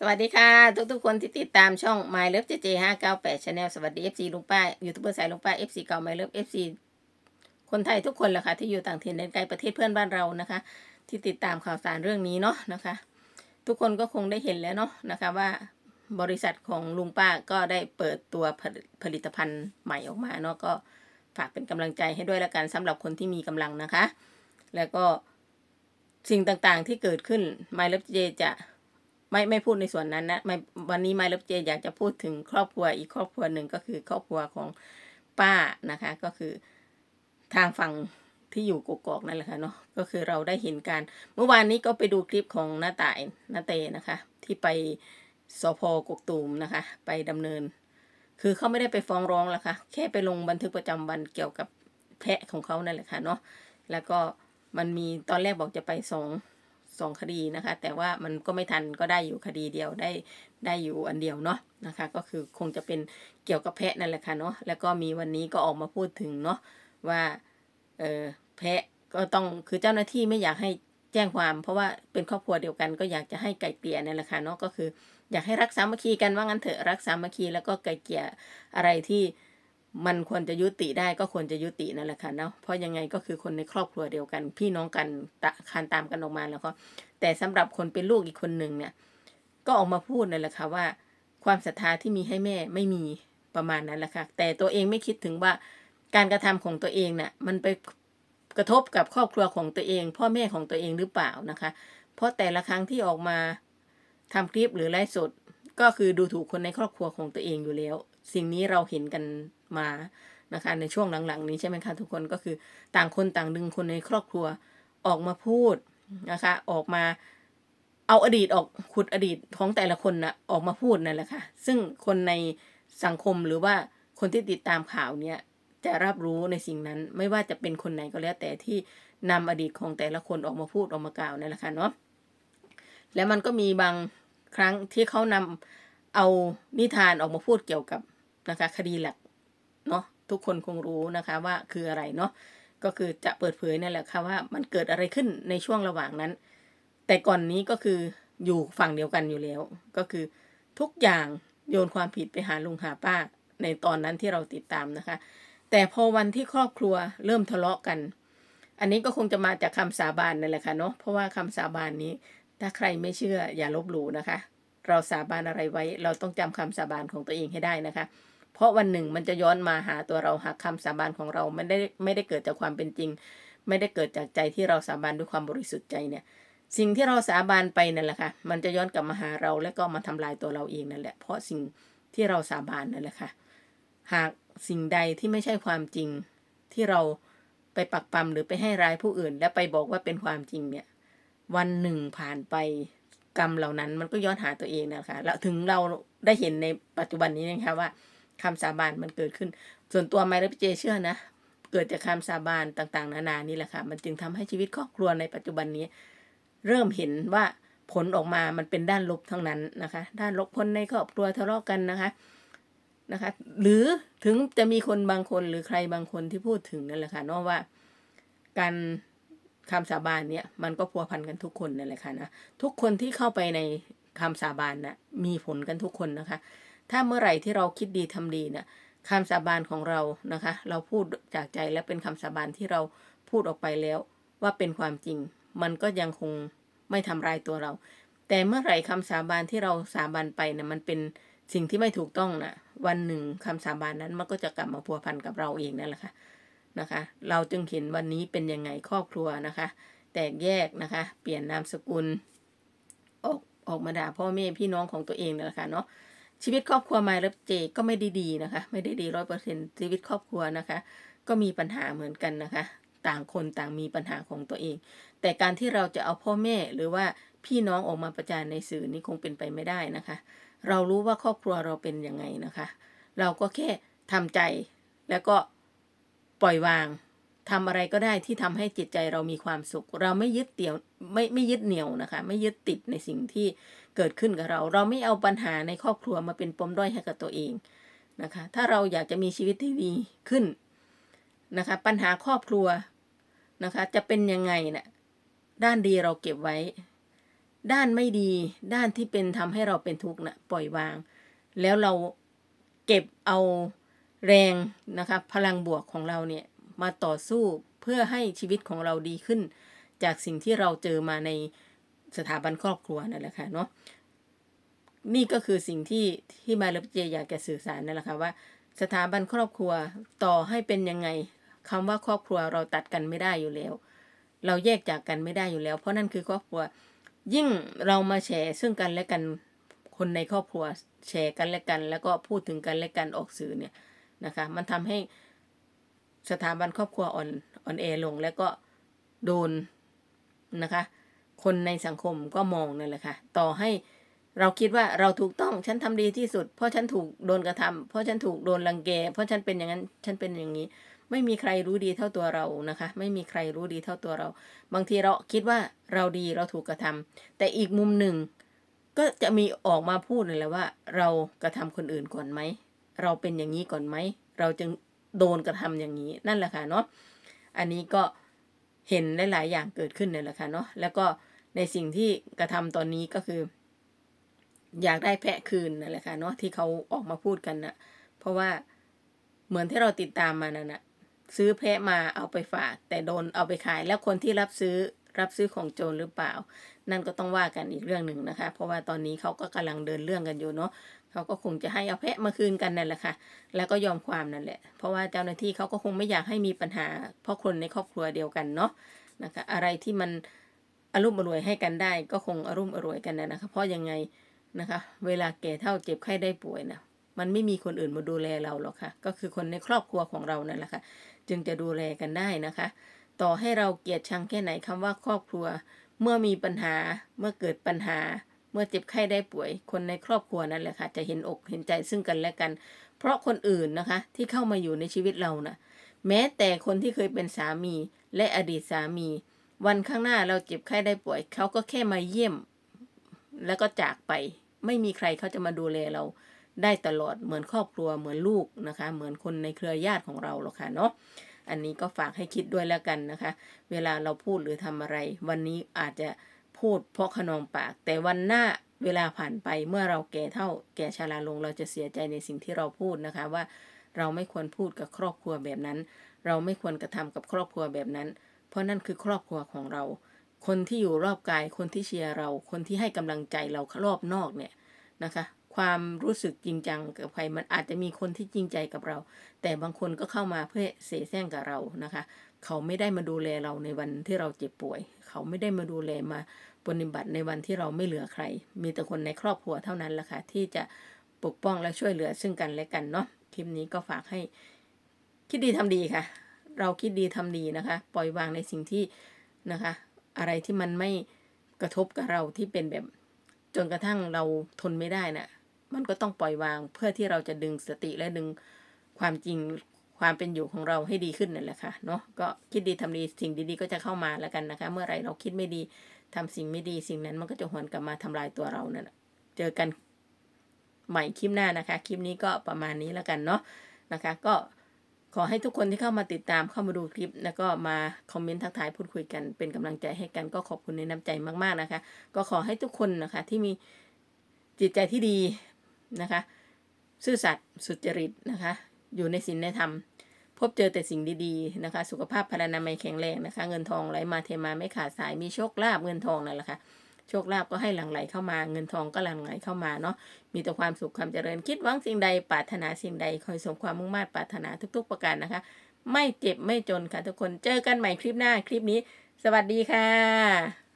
สวัสดีค่ะ ทุกๆคนที่ติดตามช่อง My Love JJ 598 Channel สวัสดี FC ลุงป้ายูทูบเบอร์สายลุงป้า FC เก่า My Love FC คนไทยทุกคนแหละค่ะ ที่อยู่ต่างถิ่นแดนไกลประเทศเพื่อนบ้านเรานะคะ ที่ติดตามข่าวสารเรื่องนี้เนาะนะคะ ทุกคนก็คงได้เห็นแล้วเนาะนะคะว่าบริษัทของลุงป้าก็ได้เปิดตัวผลิผลิตภัณฑ์ใหม่ออกมาเนาะก็ฝากเป็นกำลังใจให้ด้วยละกันสำหรับคนที่มีกำลังนะคะ แล้วก็สิ่งต่างๆที่เกิดขึ้น My Love JJ จะ ไม่ไม่พูดในส่วนนั้นนะไม่วันนี้ My Love JJ อยากจะพูดถึงครอบครัวอีกครอบครัวหนึ่งก็คือครอบครัวของป้านะคะ ก็คือทางฝั่งที่อยู่กกอกนั่นแหละค่ะเนาะก็คือเราได้เห็นการเมื่อวานนี้ก็ไปดูคลิปของน้าต่ายน้าเตนะคะ ที่ไปสพกกตูมนะคะ ไปดำเนิน คือเขาไม่ได้ไปฟ้องร้องแล้วค่ะ แค่ไปลงบันทึกประจำวันเกี่ยวกับแพะของเขานั่นแหละค่ะเนาะแล้วก็มันมีตอนแรกบอกจะไปสอง สองคดีนะคะ แต่ว่ามันก็ไม่ทันก็ได้อยู่คดีเดียวได้ได้อยู่อันเดียวเนาะนะคะ ก็คือคงจะเป็นเกี่ยวกับแพะนั่นแหละค่ะเนาะแล้วก็มีวันนี้ก็ออกมาพูดถึงเนาะว่าเออแพะก็ต้องคือเจ้าหน้าที่ไม่อยากให้แจ้งความ เพราะว่าเป็นครอบครัวเดียวกันก็อยากจะให้ไก่เกลี่ยนั่นแหละค่ะเนาะก็คือ อยากให้รักสามัคคีกันว่างั้นเถอะรักสามัคคีแล้วก็ไก่เกลี่ยอะไรที่ มันควรจะยุติได้ก็ควรจะยุตินั่นแหละค่ะเนาะเพราะยังไงก็คือคนในครอบครัวเดียวกัน พี่น้องกันตะคานตามกันออกมาแล้วก็แต่สำหรับคนเป็นลูกอีกคนหนึ่งเนี่ย ก็ออกมาพูดนั่นแหละค่ะว่า ความศรัทธาที่มีให้แม่ไม่มีประมาณนั้นแหละค่ะ แต่ตัวเองไม่คิดถึงว่าการกระทำของตัวเองเนี่ยมันไปกระทบกับครอบครัวของตัวเอง พ่อแม่ของตัวเองหรือเปล่านะคะ เพราะแต่ละครั้งที่ออกมาทำคลิปหรือไลฟ์สดก็คือดูถูกคนในครอบครัวของตัวเองอยู่แล้ว สิ่งนี้เราเห็นกันมานะคะในช่วงหลังๆ นี้ใช่ไหมคะทุกคนก็คือต่างคนต่างดึงคนในครอบครัวออกมาพูดนะคะออกมาเอาอดีตออกขุดอดีตของแต่ละคนนะออกมาพูดนั่นแหละค่ะซึ่งคนในสังคมหรือว่าคนที่ติดตามข่าวเนี้ยจะรับรู้ในสิ่งนั้นไม่ว่าจะเป็นคนไหนก็แล้วแต่ที่นำอดีตของแต่ละคนออกมาพูดออกมากล่าวนั่นแหละค่ะเนาะแล้วมันก็มีบางครั้งที่เขานำเอานิทานออกมาพูดเกี่ยวกับ นะคะ คดีหลักเนาะทุกคนคงรู้นะคะว่าคืออะไรเนาะก็คือจะเปิดเผยนั่นแหละค่ะว่ามันเกิดอะไรขึ้นในช่วงระหว่างนั้น แต่ก่อนนี้ก็คืออยู่ฝั่งเดียวกันอยู่แล้ว ก็คือทุกอย่างโยนความผิดไปหาลุงหาป้า ในตอนนั้นที่เราติดตามนะคะ แต่พอวันที่ครอบครัวเริ่มทะเลาะกัน อันนี้ก็คงจะมาจากคำสาบานนั่นแหละค่ะเนาะเพราะว่าคำสาบานนี้ ถ้าใครไม่เชื่ออย่าลบหลู่นะคะ เราสาบานอะไรไว้ เราต้องจำคำสาบานของตัวเองให้ได้นะคะ เพราะวันหนึ่งมันจะย้อนมาหาตัวเราหากคำสาบานของเราไม่ได้ไม่ได้เกิดจากความเป็นจริง ไม่ได้เกิดจากใจที่เราสาบานด้วยความบริสุทธิ์ใจเนี่ย สิ่งที่เราสาบานไปนั่นแหละค่ะมันจะย้อนกลับมาหาเราแล้วก็มาทำลายตัวเราเองนั่นแหละ เพราะสิ่งที่เราสาบานนั่นแหละค่ะหากสิ่งใดที่ไม่ใช่ความจริงที่เราไปปักปั๊มหรือไปให้ร้ายผู้อื่น และไปบอกว่าเป็นความจริงเนี่ย วันหนึ่งผ่านไปกรรมเหล่านั้นมันก็ย้อนหาตัวเองนะคะแล้วถึงเราได้เห็นในปัจจุบันนี้นะคะว่า คำสาบานมันเกิดขึ้น ส่วนตัวไมล์เจเชื่อนะ เกิดจากคำสาบานต่างๆ นานานี่แหละค่ะ มันจึงทำให้ชีวิตครอบครัวในปัจจุบันนี้ เริ่มเห็นว่าผลออกมามันเป็นด้านลบทั้งนั้นนะคะ ด้านลบคนในครอบครัวทะเลาะกันนะคะนะคะ หรือถึงจะมีคนบางคนหรือใครบางคนที่พูดถึงนั่นแหละค่ะเนอะว่า การคำสาบานเนี่ยมันก็พัวพันกันทุกคนนั่นแหละค่ะนะทุกคนที่เข้าไปในคำสาบานนะมีผลกันทุกคนนะคะ ถ้าเมื่อไหร่ที่เราคิดดีทำดีน่ะคำสาบานของเรานะคะ เราพูดจากใจและเป็นคำสาบานที่เราพูดออกไปแล้ว ว่าเป็นความจริง มันก็ยังคงไม่ทำร้ายตัวเรา แต่เมื่อไหร่คำสาบานที่เราสาบานไปนะมันเป็นสิ่งที่ไม่ถูกต้องนะวันหนึ่งคำสาบานนั้นมันก็จะกลับมาพัวพันกับเราเองนั่นแหละค่ะนะคะ เราจึงเห็นวันนี้เป็นยังไงครอบครัวนะคะ แตกแยกนะคะ เปลี่ยนนามสกุล ออกออกมาด่าพ่อแม่พี่น้องของตัวเองนั่นแหละค่ะเนาะ ชีวิตครอบครัวไมายรับเจก็ไม่ได้ดีนะคะ ไม่ได้ดีร้อยเปอร์เซ็นชีวิตครอบครัวนะคะ ก็มีปัญหาเหมือนกันนะคะ ต่างคนต่างมีปัญหาของตัวเอง แต่การที่เราจะเอาพ่อแม่หรือว่าพี่น้องออกมาประจานในสื่อนี้คงเป็นไปไม่ได้นะคะ เรารู้ว่าครอบครัวเราเป็นยังไงนะคะ เราก็แค่ทำใจแล้วก็ปล่อยวาง ทำอะไรก็ได้ที่ทำให้จิตใจเรามีความสุข เราไม่ยึดเตี่ยวไม่ไม่ยึดเหนี่ยวนะคะ ไม่ยึดติดในสิ่งที่เกิดขึ้นกับเรา เราไม่เอาปัญหาในครอบครัวมาเป็นปมด้อยให้กับตัวเองนะคะ ถ้าเราอยากจะมีชีวิตที่ดีขึ้นนะคะ ปัญหาครอบครัวนะคะ จะเป็นยังไงนะ่ะด้านดีเราเก็บไว้ ด้านไม่ดี ด้านที่เป็นทำให้เราเป็นทุกข์นะปล่อยวาง แล้วเราเก็บเอาแรงนะคะ พลังบวกของเราเนี่ย มาต่อสู้เพื่อให้ชีวิตของเราดีขึ้น จากสิ่งที่เราเจอมาในสถาบันครอบครัวนั่นแหละค่ะเนาะนี่ก็คือสิ่งที่ที่มาเลเจอยากจะสื่อสารนั่นแหละค่ะว่า สถาบันครอบครัวต่อให้เป็นยังไงคำว่าครอบครัวเราตัดกันไม่ได้อยู่แล้ว เราแยกจากกันไม่ได้อยู่แล้ว เพราะนั่นคือครอบครัว ยิ่งเรามาแชร์ซึ่งกันและกันคนในครอบครัวแชร์กันและกัน แล้วก็พูดถึงกันและกันออกสื่อเนี่ยนะคะ มันทำให้ สถาบันครอบครัวอ่อนอ่อนแอลง แล้วก็โดนนะคะ คนในสังคมก็มองนั่นแหละค่ะ ต่อให้เราคิดว่าเราถูกต้องฉันทำดีที่สุด เพราะฉันถูกโดนกระทำเพราะฉันถูกโดนรังแก เพราะฉันเป็นอย่างนั้น ฉันเป็นอย่างนี้ ไม่มีใครรู้ดีเท่าตัวเรานะคะ ไม่มีใครรู้ดีเท่าตัวเรา บางทีเราคิดว่าเราดีเราถูกกระทำแต่อีกมุมหนึ่ง ก็จะมีออกมาพูดเลยแหละว่า เรากระทำคนอื่นก่อนไหม เราเป็นอย่างนี้ก่อนไหม เราจึง โดนกระทำอย่างนี้นั่นแหละค่ะเนาะอันนี้ก็เห็นหลาย ๆ อย่างเกิดขึ้นเนี่ยแหละค่ะเนาะแล้วก็ในสิ่งที่กระทำตอนนี้ก็คือ อยากได้แพะคืนนั่นแหละค่ะเนาะที่เขาออกมาพูดกันนะเพราะว่าเหมือนที่เราติดตามมานั่นนะซื้อแพะมาเอาไปฝาก แต่โดนเอาไปขายแล้วคนที่รับซื้อรับซื้อของโจรหรือเปล่า นั่นก็ต้องว่ากันอีกเรื่องหนึ่งนะคะ เพราะว่าตอนนี้เขาก็กำลังเดินเรื่องกันอยู่เนาะ เขาก็คงจะให้เอาแพะมาคืนกันนั่นแหละค่ะ แล้วก็ยอมความนั่นแหละ เพราะว่าเจ้าหน้าที่เขาก็คงไม่อยากให้มีปัญหา เพราะคนในครอบครัวเดียวกันเนาะนะคะ อะไรที่มันอารมณ์อรวยให้กันได้ ก็คงอารมณ์อรวยกันนะนะคะ เพราะยังไงนะคะ เวลาแก่เท่าเจ็บไข้ได้ป่วยนะมันไม่มีคนอื่นมาดูแลเราหรอกค่ะ ก็คือคนในครอบครัวของเรานั่นแหละค่ะ จึงจะดูแลกันได้นะคะ ต่อให้เราเกลียดชังแค่ไหนคำว่าครอบครัว เมื่อมีปัญหา เมื่อเกิดปัญหา เมื่อเจ็บไข้ได้ป่วย คนในครอบครัวนั่นแหละค่ะ จะเห็นอกเห็นใจซึ่งกันและกัน เพราะคนอื่นนะคะ ที่เข้ามาอยู่ในชีวิตเรานะ่ะ แม้แต่คนที่เคยเป็นสามีและอดีตสามี วันข้างหน้าเราเจ็บไข้ได้ป่วย เขาก็แค่มาเยี่ยม แล้วก็จากไป ไม่มีใครเขาจะมาดูแลเราได้ตลอดเหมือนครอบครัวเหมือนลูกนะคะ เหมือนคนในเครือญาติของเราหรอกค่ะเนาะอันนี้ก็ฝากให้คิดด้วยแล้วกันนะคะ เวลาเราพูดหรือทำอะไร วันนี้อาจจะ พูดเพราะขนองปาก แต่วันหน้าเวลาผ่านไปเมื่อเราแก่เท่าแก่ชราลงเราจะเสียใจในสิ่งที่เราพูดนะคะว่าเราไม่ควรพูดกับครอบครัวแบบนั้น เราไม่ควรกระทำกับครอบครัวแบบนั้น เพราะนั่นคือครอบครัวของเรา คนที่อยู่รอบกาย คนที่เชียร์เรา คนที่ให้กำลังใจเรารอบนอกเนี่ยนะคะ ความรู้สึกจริงจังกับใครมันอาจจะมีคนที่จริงใจกับเรา แต่บางคนก็เข้ามาเพื่อเสแสร้งกับเรานะคะ เขาไม่ได้มาดูแลเราในวันที่เราเจ็บป่วย เขาไม่ได้มาดูแลมาปฏิบัติในวันที่เราไม่เหลือใคร มีแต่คนในครอบครัวเท่านั้นแหละค่ะที่จะปกป้องและช่วยเหลือซึ่งกันและกันเนาะคลิปนี้ก็ฝากให้คิดดีทำดีค่ะ เราคิดดีทำดีนะคะ ปล่อยวางในสิ่งที่นะคะ อะไรที่มันไม่กระทบกับเราที่เป็นแบบจนกระทั่งเราทนไม่ได้น่ะ มันก็ต้องปล่อยวางเพื่อที่เราจะดึงสติและดึงความจริงความเป็นอยู่ของเราให้ดีขึ้นนั่นแหละค่ะเนาะก็คิดดีทำดีสิ่งดีๆก็จะเข้ามาแล้วกันนะคะ เมื่อไรเราคิดไม่ดีทำสิ่งไม่ดีสิ่งนั้นมันก็จะหวนกลับมาทำลายตัวเรานั่นเจอกันใหม่คลิปหน้านะคะ คลิปนี้ก็ประมาณนี้แล้วกันเนาะนะคะ ก็ขอให้ทุกคนที่เข้ามาติดตามเข้ามาดูคลิป แล้วก็มาคอมเมนต์ทักทายพูดคุยกัน เป็นกำลังใจให้กันก็ขอบคุณในน้ำใจมากๆนะคะ ก็ขอให้ทุกคนนะคะที่มีจิตใจที่ดี นะคะ ซื่อสัตย์สุจริตนะคะ อยู่ในศีลในธรรม พบเจอแต่สิ่งดีๆนะคะ สุขภาพพลานามัยแข็งแรงนะคะ เงินทองไหลมาเทมาไม่ขาดสาย มีโชคลาภเงินทองนั่นแหละค่ะโชคลาภก็ให้หลั่งไหลเข้ามา เงินทองก็หลั่งไหลเข้ามาเนาะ มีแต่ความสุขความเจริญ คิดหวังสิ่งใด ปรารถนาสิ่งใด คอยสมความมุ่งมั่นปรารถนาทุก ๆ ประการนะคะ ไม่เจ็บไม่จนค่ะทุกคน เจอกันใหม่คลิปหน้า คลิปนี้ สวัสดีค่ะ